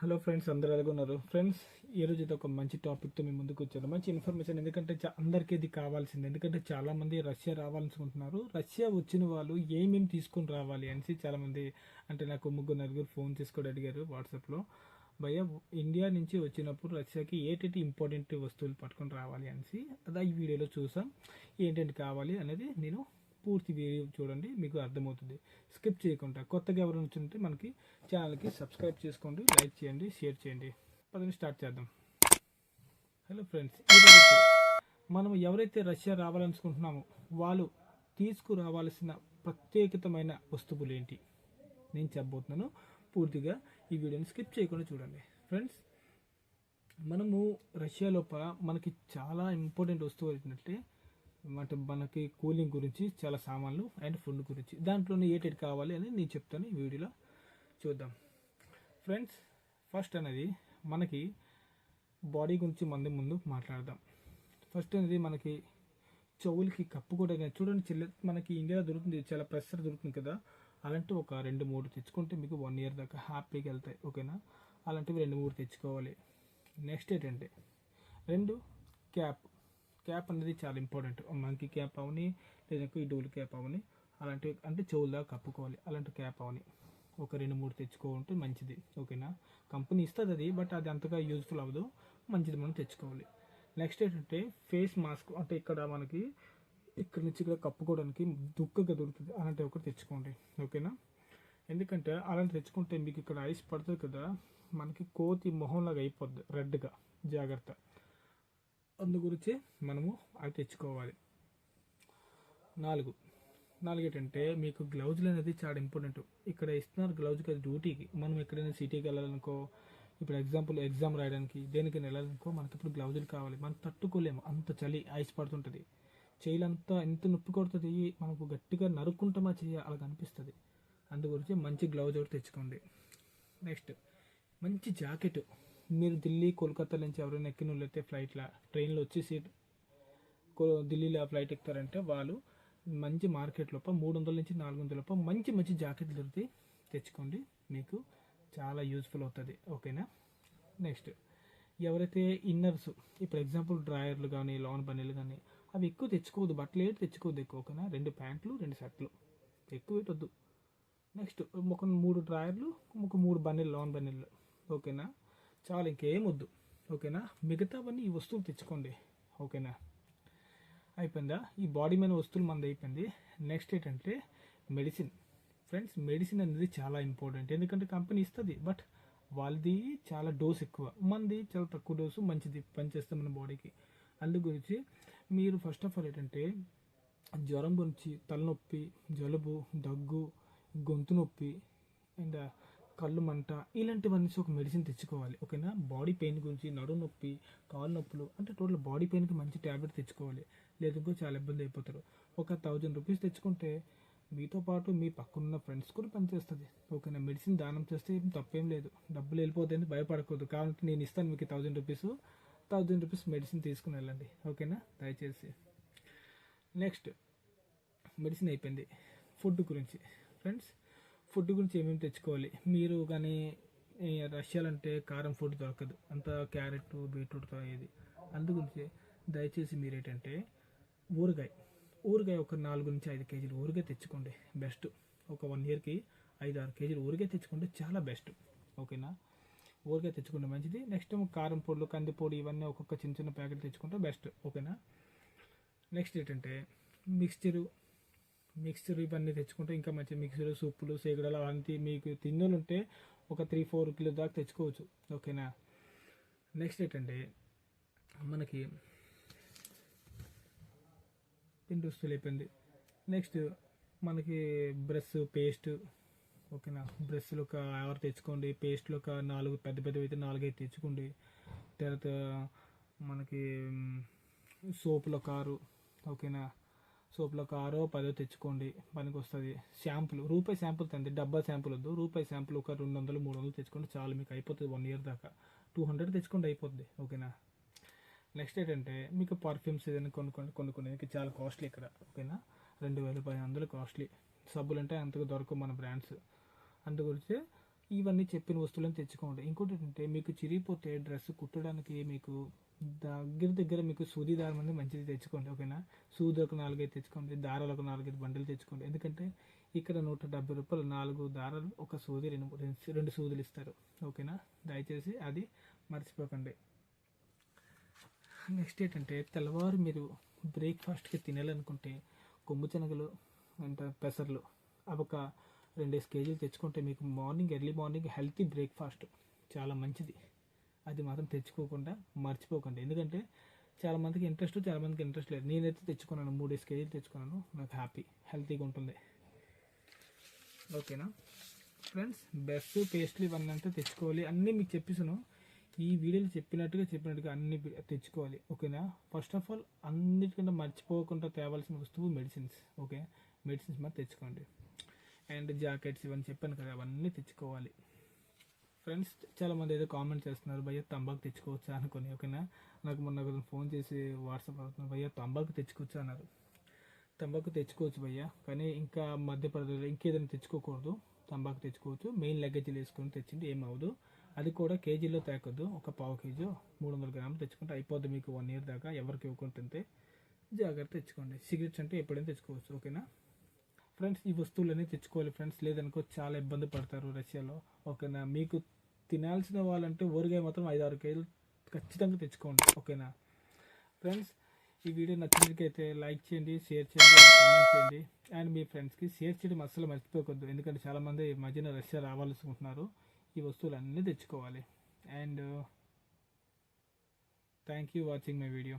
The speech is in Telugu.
హలో ఫ్రెండ్స్ అందరు ఎలాగున్నారు ఫ్రెండ్స్ ఈరోజు ఇది ఒక మంచి టాపిక్తో మేము ముందుకు వచ్చాను. మంచి ఇన్ఫర్మేషన్ ఎందుకంటే అందరికీ ఇది కావాల్సింది. ఎందుకంటే చాలామంది రష్యా రావాలనుకుంటున్నారు. రష్యా వచ్చిన వాళ్ళు ఏమేమి తీసుకొని రావాలి? అనేసి చాలామంది అంటే నాకు ముగ్గురు నలుగురు ఫోన్ చేసుకొని అడిగారు వాట్సాప్లో భయ ఇండియా నుంచి వచ్చినప్పుడు రష్యాకి ఏటేటి ఇంపార్టెంట్ వస్తువులు పట్టుకొని రావాలి అనేసి అదే ఈ వీడియోలో చూసాం. ఏంటంటే కావాలి అనేది నేను పూర్తి వీడియో చూడండి మీకు అర్థమవుతుంది. స్కిప్ చేయకుండా కొత్తగా ఎవరైనా వచ్చింటే మనకి ఛానల్కి సబ్స్క్రైబ్ చేసుకోండి లైక్ చేయండి షేర్ చేయండి. పదని స్టార్ట్ చేద్దాం. హలో ఫ్రెండ్స్ ఈరోజు మనం ఎవరైతే రష్యా రావాలనుకుంటున్నామో వాళ్ళు తీసుకురావాల్సిన ప్రత్యేకతమైన వస్తువులు ఏంటి? నేను చెప్పబోతున్నాను. పూర్తిగా ఈ వీడియోని స్కిప్ చేయకుండా చూడండి. ఫ్రెండ్స్ మనము రష్యా లోపల మనకి చాలా ఇంపార్టెంట్ వస్తువు ఏంటంటే అంటే మనకి కూలింగ్ గురించి చాలా సామాన్లు అండ్ ఫుడ్ గురించి. దాంట్లోనే ఏటేటి కావాలి అని నేను చెప్తాను ఈ వీడియోలో. చూద్దాం. ఫ్రెండ్స్ ఫస్ట్ అనేది మనకి బాడీ గురించి మంది ముందు మాట్లాడదాం. ఫస్ట్ అనేది మనకి చెవులకి కప్పు కూడా చూడండి చిల్ల మనకి ఇండియాలో దొరుకుతుంది చాలా ప్రెషర్ దొరుకుతుంది కదా. అలాంటి ఒక రెండు మూడు తెచ్చుకుంటే మీకు వన్ ఇయర్ దాకా హ్యాపీగా వెళ్తాయి ఓకేనా? అలాంటివి రెండు మూడు తెచ్చుకోవాలి. నెక్స్ట్ ఏంటంటే రెండు క్యాప్ క్యాప్ అనేది చాలా ఇంపార్టెంట్. మంకీ క్యాప్ అవని లేదంటే ఈ డోల్ క్యాప్ అవని అలాంటివి అంటే చెవుల కప్పుకోవాలి. అలాంటి క్యాప్ అవని. ఒక రెండు మూడు తెచ్చుకోవాలంటే మంచిది. ఓకేనా? కంపెనీ ఇస్తుంది అది బట్ అది అంతగా యూజ్ఫుల్ అవ్వదు. మంచిది మనం తెచ్చుకోవాలి. నెక్స్ట్ ఏంటంటే ఫేస్ మాస్క్ అంటే ఇక్కడ మనకి ఇక్కడ నుంచి ఇక్కడ కప్పుకోవడానికి దుక్కగా దొరుకుతుంది. అలాంటి ఒకటి తెచ్చుకోండి. ఓకేనా? ఎందుకంటే అలాంటి తెచ్చుకుంటే మీకు ఇక్కడ ఐస్ పడుతుంది కదా. మనకి కోతి మొహంలాగా అయిపోద్ది రెడ్గా జాగ్రత్త. అందు గురించి మనము అవి తెచ్చుకోవాలి. నాలుగు. నాలుగు ఏంటంటే మీకు గ్లౌజులు అనేది చాలా ఇంపార్టెంట్. ఇక్కడ ఇస్తున్నారు గ్లౌజ్ కదా డ్యూటీకి. మనం ఎక్కడైనా సిటీకి వెళ్ళాలనుకో ఇప్పుడు ఎగ్జాంపుల్ ఎగ్జామ్ రాయడానికి దేనికైనా వెళ్ళాలనుకో మనకి ఇప్పుడు గ్లౌజులు కావాలి. మనం తట్టుకోలేము. అంత చలి ఐస్ పడుతుంటుంది. చేయిలంతా ఎంత నొప్పి కొడుతుంది మనకు గట్టిగా నరుక్కుంటామా చెయ్యి అలా అనిపిస్తుంది. అందు గురించి మంచి గ్లౌజ్ ఒకటి తెచ్చుకోండి. నెక్స్ట్ మంచి జాకెట్. మీరు ఢిల్లీ కోల్కతా నుంచి ఎవరైనా ఎక్కిన వాళ్ళు ఫ్లైట్లో ట్రైన్లో వచ్చి సీట్ కో- ఢిల్లీలో ఫ్లైట్ ఎక్కుతారంటే వాళ్ళు మంచి మార్కెట్ లోప మూడు వందల నుంచి నాలుగు వందల లోపల మంచి మంచి జాకెట్లు దొరుకుతాయి తెచ్చుకోండి. మీకు చాలా యూజ్ఫుల్ అవుతుంది. ఓకేనా నెక్స్ట్ ఎవరైతే ఇన్నర్స్ ఇప్పుడు ఎగ్జాంపుల్ డ్రాయర్లు కానీ లాన్ బనీలు కానీ అవి ఎక్కువ తెచ్చుకోవద్దు. బట్టలు ఏంటి తెచ్చుకోవద్దు ఎక్కువ ఓకేనా? రెండు ప్యాంట్లు రెండు షర్ట్లు. ఎక్కువ పెట్టొద్దు నెక్స్ట్ ఒక మూడు డ్రాయర్లు ఒక మూడు బనీలు లాన్ బనీలు ఓకేనా చాలా ఇంకేం వద్దు. ఓకేనా? మిగతావన్నీ ఈ వస్తువులు తెచ్చుకోండి. ఓకేనా? అయిపోయిందా? ఈ బాడీ మీద వస్తువులు మనది అయిపోయింది. నెక్స్ట్ ఏంటంటే మెడిసిన్ ఫ్రెండ్స్ మెడిసిన్ అనేది చాలా ఇంపార్టెంట్ ఎందుకంటే కంపెనీ ఇస్తుంది బట్ వాళ్ళది చాలా డోస్ ఎక్కువ. మనది చాలా తక్కువ డోసు మంచిది పనిచేస్తుంది మన బాడీకి అందు గురించి మీరు ఫస్ట్ ఆఫ్ ఆల్ ఏంటంటే జ్వరం గురించి తలనొప్పి జలుబు దగ్గు గొంతు నొప్పి అండ్ కళ్ళు మంట ఇలాంటివన్నీ ఒక మెడిసిన్ తెచ్చుకోవాలి. ఓకేనా? బాడీ పెయిన్ గురించి నడుము నొప్పి కాలు నొప్పులు అంటే టోటల్ బాడీ పెయిన్కి మంచి ట్యాబ్లెట్ తెచ్చుకోవాలి. లేదంటే చాలా ఇబ్బంది అయిపోతారు. ఒక థౌజండ్ రూపీస్ తెచ్చుకుంటే మీతో పాటు మీ పక్కనున్న ఫ్రెండ్స్ కూడా పనిచేస్తుంది. ఓకేనా? మెడిసిన్ దానం చేస్తే ఏం తప్పేం లేదు. డబ్బులు వెళ్ళిపోతుంది భయపడకూడదు. కాబట్టి నేను ఇస్తాను మీకు thousand rupees thousand rupees medicine తీసుకుని వెళ్ళండి. ఓకేనా? దయచేసి. నెక్స్ట్ మెడిసిన్ అయిపోయింది. ఫుడ్ గురించి. ఫ్రెండ్స్ ఫుడ్ గురించి ఏమేమి తెచ్చుకోవాలి? మీరు కానీ ఈ రష్యాలో అంటే కారం ఫుడ్ దొరకదు. అంత క్యారెట్ బీట్రూట్తో ఇది అందుగురించి దయచేసి మీరు ఏంటంటే ఊరగాయ. ఊరగాయ ఒక నాలుగు నుంచి ఐదు కేజీలు ఊరగాయ తెచ్చుకోండి. బెస్ట్. ఒక వన్ ఇయర్కి ఐదు ఆరు కేజీలు ఊరగాయ తెచ్చుకుంటే చాలా బెస్ట్. ఓకేనా? ఊరగాయ తెచ్చుకుంటే మంచిది. నెక్స్ట్ కారం పొడులు కందిపొడి ఇవన్నీ ఒక్కొక్క చిన్న చిన్న ప్యాకెట్ తెచ్చుకుంటే బెస్ట్. ఓకేనా? నెక్స్ట్ ఏంటంటే మిక్స్చరు. మిక్స్చర్ ఇవన్నీ తెచ్చుకుంటే ఇంకా మంచి మిక్సర్ సూపులు సేగడలు అలాంటి మీకు తిన్నులు ఉంటే ఒక త్రీ ఫోర్ కిలో దాకా తెచ్చుకోవచ్చు. ఓకేనా? నెక్స్ట్ ఏంటంటే మనకి పిండి వస్తువులు అయిపోయింది. నెక్స్ట్ మనకి బ్రష్ పేస్ట్ ఓకేనా? బ్రష్లు ఒక ఆరు తెచ్చుకోండి. పేస్ట్లు ఒక నాలుగు పెద్ద పెద్దవి అయితే నాలుగైదు తెచ్చుకోండి. తర్వాత మనకి సోపులు ఒక ఆరు ఓకేనా? సోపులో ఒక ఆరో పదో తెచ్చుకోండి. పనికి వస్తుంది షాంపులు రూపాయి శాంపుల్ తంది డబ్బా శాంపుల్ వద్దు. రూపాయి శాంపుల్ ఒక రెండు వందలు మూడు వందలు తెచ్చుకోండి చాలు. మీకు అయిపోతుంది వన్ ఇయర్ దాకా. టూ హండ్రెడ్ తెచ్చుకోండి అయిపోద్ది. ఓకేనా? నెక్స్ట్ ఏంటంటే మీకు పర్ఫ్యూమ్స్ ఏదైనా కొనుక్కోండి కొనుక్కునేది చాలా కాస్ట్లీ ఇక్కడ. ఓకేనా? రెండు వేల పది వందలు కాస్ట్లీ సబ్బులు అంటే అంతగా దొరకవు మన బ్రాండ్స్ అందు గురించి ఇవన్నీ చెప్పిన వస్తువులను తెచ్చుకోండి. ఇంకోటి ఏంటంటే మీకు చిరిగిపోతే డ్రెస్ కుట్టడానికి మీకు దగ్గర దగ్గర మీకు సూది దారం అనేది మంచిది తెచ్చుకోండి ఓకేనా? సూది ఒక నాలుగైదు తెచ్చుకోండి దారాలు ఒక నాలుగైదు బండలు తెచ్చుకోండి. ఎందుకంటే ఇక్కడ నూట డెబ్బై రూపాయలు నాలుగు దారాలు ఒక సూది రెండు రెండు- సూదులు ఇస్తారు ఓకేనా? దయచేసి అది మర్చిపోకండి. నెక్స్ట్ ఏంటంటే తెల్లవారు మీరు బ్రేక్ఫాస్ట్కి తినాలనుకుంటే కొమ్ము శనగలు అంట పెసర్లు అవి ఒక రెండేసి కేజీలు తెచ్చుకుంటే మీకు morning early morning healthy breakfast చాలా మంచిది. అది మాత్రం తెచ్చుకోకుండా మర్చిపోకండి. ఎందుకంటే చాలా మందికి ఇంట్రెస్ట్ చాలా మందికి ఇంట్రెస్ట్ లేదు. నేనైతే తెచ్చుకున్నాను మూడేసి కేజీలు తెచ్చుకున్నాను. నాకు హ్యాపీ హెల్తీగా ఉంటుంది. ఓకేనా ఫ్రెండ్స్ బెస్ట్ పేస్ట్లు ఇవన్నీ అంతా తెచ్చుకోవాలి. అన్నీ మీకు చెప్పేసాను ఈ వీడియోలో చెప్పినట్టుగా చెప్పినట్టుగా అన్ని తెచ్చుకోవాలి. ఓకేనా ఫస్ట్ ఆఫ్ ఆల్ అన్నిటికంటే మర్చిపోకుండా తేవాల్సిన వస్తువు మెడిసిన్స్ ఓకే మెడిసిన్స్ మరి తెచ్చుకోండి. అండ్ జాకెట్స్ ఇవన్నీ చెప్పాను కదా అవన్నీ తెచ్చుకోవాలి. ఫ్రెండ్స్ చాలా మంది ఏదో కామెంట్ చేస్తున్నారు భయ్య తంబాకు తెచ్చుకోవచ్చా? అనుకొని ఓకేనా? నాకు మొన్న ఒకరు ఫోన్ చేసి వాట్సాప్ అవుతున్నారు భయ్య తంబాకు తెచ్చుకోవచ్చా? అన్నారు. తంబాకు తెచ్చుకోవచ్చు భయ్య కానీ ఇంకా మధ్యప్రదేశ్లో ఇంకేదైనా తెచ్చుకోకూడదు. తంబాకు తెచ్చుకోవచ్చు. మెయిన్ లగేజీలు వేసుకొని తెచ్చింది ఏం అవ్వదు అది కూడా కేజీలో తేకొద్దు. ఒక పావు కేజీ మూడు వందల గ్రాములు తెచ్చుకుంటే అయిపోద్ది మీకు వన్ ఇయర్ దాకా. ఎవరికి ఇవ్వకుంటుంటే జాగ్రత్త తెచ్చుకోండి. సిగరెట్స్ అంటే ఎప్పుడైనా తెచ్చుకోవచ్చు ఓకేనా? ఫ్రెండ్స్ ఈ వస్తువులన్నీ తెచ్చుకోవాలి ఫ్రెండ్స్ లేదనుకో చాలా ఇబ్బంది పడతారు రష్యాలో ఓకేనా? మీకు తినాల్సిన వాళ్ళంటే ఊరిగాయ మాత్రం ఐదు ఆరు కేజీలు ఖచ్చితంగా తెచ్చుకోండి ఓకేనా? ఫ్రెండ్స్ ఈ వీడియో నచ్చినట్లయితే లైక్ చేయండి షేర్ చేయండి కామెంట్ చేయండి. అండ్ మీ ఫ్రెండ్స్కి షేర్ చేయడం అస్సలు మర్చిపోకూడదు ఎందుకంటే చాలామంది మధ్యన రష్యా రావాల్సి ఉంటున్నారు ఈ వస్తువులు అన్నీ తెచ్చుకోవాలి. And thank you watching my video.